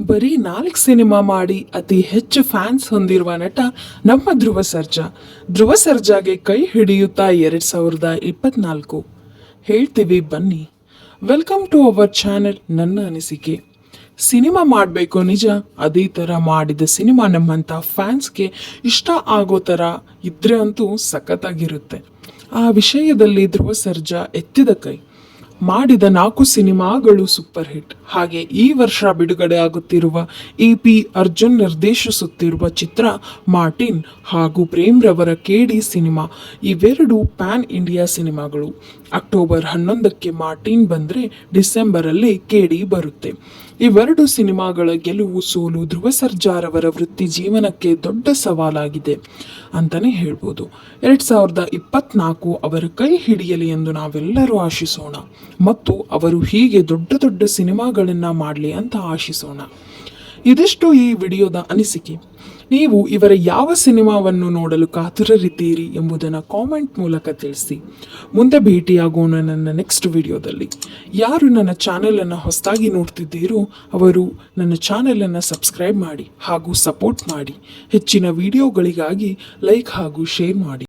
ಬರೀ ನಾಲ್ಕು ಸಿನಿಮಾ ಮಾಡಿ ಅತಿ ಹೆಚ್ಚು ಫ್ಯಾನ್ಸ್ ಹೊಂದಿರುವ ನಟ ನಮ್ಮ ಧ್ರುವ ಸರ್ಜಾ ಧ್ರುವ ಸರ್ಜಾಗೆ ಕೈ ಹಿಡಿಯುತ್ತಾ ಎರಡ್ ಸಾವಿರದ ಇಪ್ಪತ್ನಾಲ್ಕು. ಹೇಳ್ತೀವಿ ಬನ್ನಿ. ವೆಲ್ಕಮ್ ಟು ಅವರ್ ಚಾನೆಲ್ ನನ್ನ ಅನಿಸಿಕೆ. ಸಿನಿಮಾ ಮಾಡಬೇಕು ನಿಜ, ಅದೇ ಥರ ಮಾಡಿದ ಸಿನಿಮಾ ನಮ್ಮಂಥ ಫ್ಯಾನ್ಸ್ಗೆ ಇಷ್ಟ ಆಗೋ ಥರ ಇದ್ರೆ ಅಂತೂ ಸಖತ್ತಾಗಿರುತ್ತೆ. ಆ ವಿಷಯದಲ್ಲಿ ಧ್ರುವ ಸರ್ಜಾ ಎತ್ತಿದ ಕೈ. ಮಾಡಿದ ನಾಲ್ಕು ಸಿನಿಮಾಗಳು ಸೂಪರ್ ಹಿಟ್ ಹಾಗೆ ಈ ವರ್ಷ ಬಿಡುಗಡೆ ಆಗುತ್ತಿರುವ ಇ ಪಿ ಅರ್ಜುನ್ ನಿರ್ದೇಶಿಸುತ್ತಿರುವ ಚಿತ್ರ ಮಾರ್ಟಿನ್ ಹಾಗೂ ಪ್ರೇಮ್ ರವರ ಕೆಡಿ ಸಿನಿಮಾ ಇವೆರಡು ಪ್ಯಾನ್ ಇಂಡಿಯಾ ಸಿನಿಮಾಗಳು. ಅಕ್ಟೋಬರ್ ಹನ್ನೊಂದಕ್ಕೆ ಮಾರ್ಟಿನ್ ಬಂದರೆ ಡಿಸೆಂಬರಲ್ಲಿ ಕೆಡಿ ಬರುತ್ತೆ. ಇವೆರಡು ಸಿನಿಮಾಗಳ ಗೆಲುವು ಸೋಲು ಧ್ರುವ ಸರ್ಜಾರವರ ವೃತ್ತಿ ಜೀವನಕ್ಕೆ ದೊಡ್ಡ ಸವಾಲಾಗಿದೆ ಅಂತಲೇ ಹೇಳ್ಬೋದು. ಎರಡು ಸಾವಿರದ ಇಪ್ಪತ್ನಾಲ್ಕು ಅವರ ಕೈ ಹಿಡಿಯಲಿ ಎಂದು ನಾವೆಲ್ಲರೂ ಆಶಿಸೋಣ. ಮತ್ತು ಅವರು ಹೀಗೆ ದೊಡ್ಡ ದೊಡ್ಡ ಸಿನಿಮಾಗಳನ್ನು ಮಾಡಲಿ ಅಂತ ಆಶಿಸೋಣ. ಇದಿಷ್ಟು ಈ ವಿಡಿಯೋದ ಅನಿಸಿಕೆ. ನೀವು ಇವರ ಯಾವ ಸಿನಿಮಾವನ್ನು ನೋಡಲು ಕಾತುರರಿದ್ದೀರಿ ಎಂಬುದನ್ನು ಕಾಮೆಂಟ್ ಮೂಲಕ ತಿಳಿಸಿ. ಮುಂದೆ ಭೇಟಿಯಾಗೋಣ ನನ್ನ ನೆಕ್ಸ್ಟ್ ವಿಡಿಯೋದಲ್ಲಿ. ಯಾರು ನನ್ನ ಚಾನೆಲನ್ನು ಹೊಸದಾಗಿ ನೋಡ್ತಿದ್ದೀರೋ ಅವರು ನನ್ನ ಚಾನೆಲನ್ನು ಸಬ್ಸ್ಕ್ರೈಬ್ ಮಾಡಿ ಹಾಗೂ ಸಪೋರ್ಟ್ ಮಾಡಿ. ಹೆಚ್ಚಿನ ವಿಡಿಯೋಗಳಿಗಾಗಿ ಲೈಕ್ ಹಾಗೂ ಶೇರ್ ಮಾಡಿ.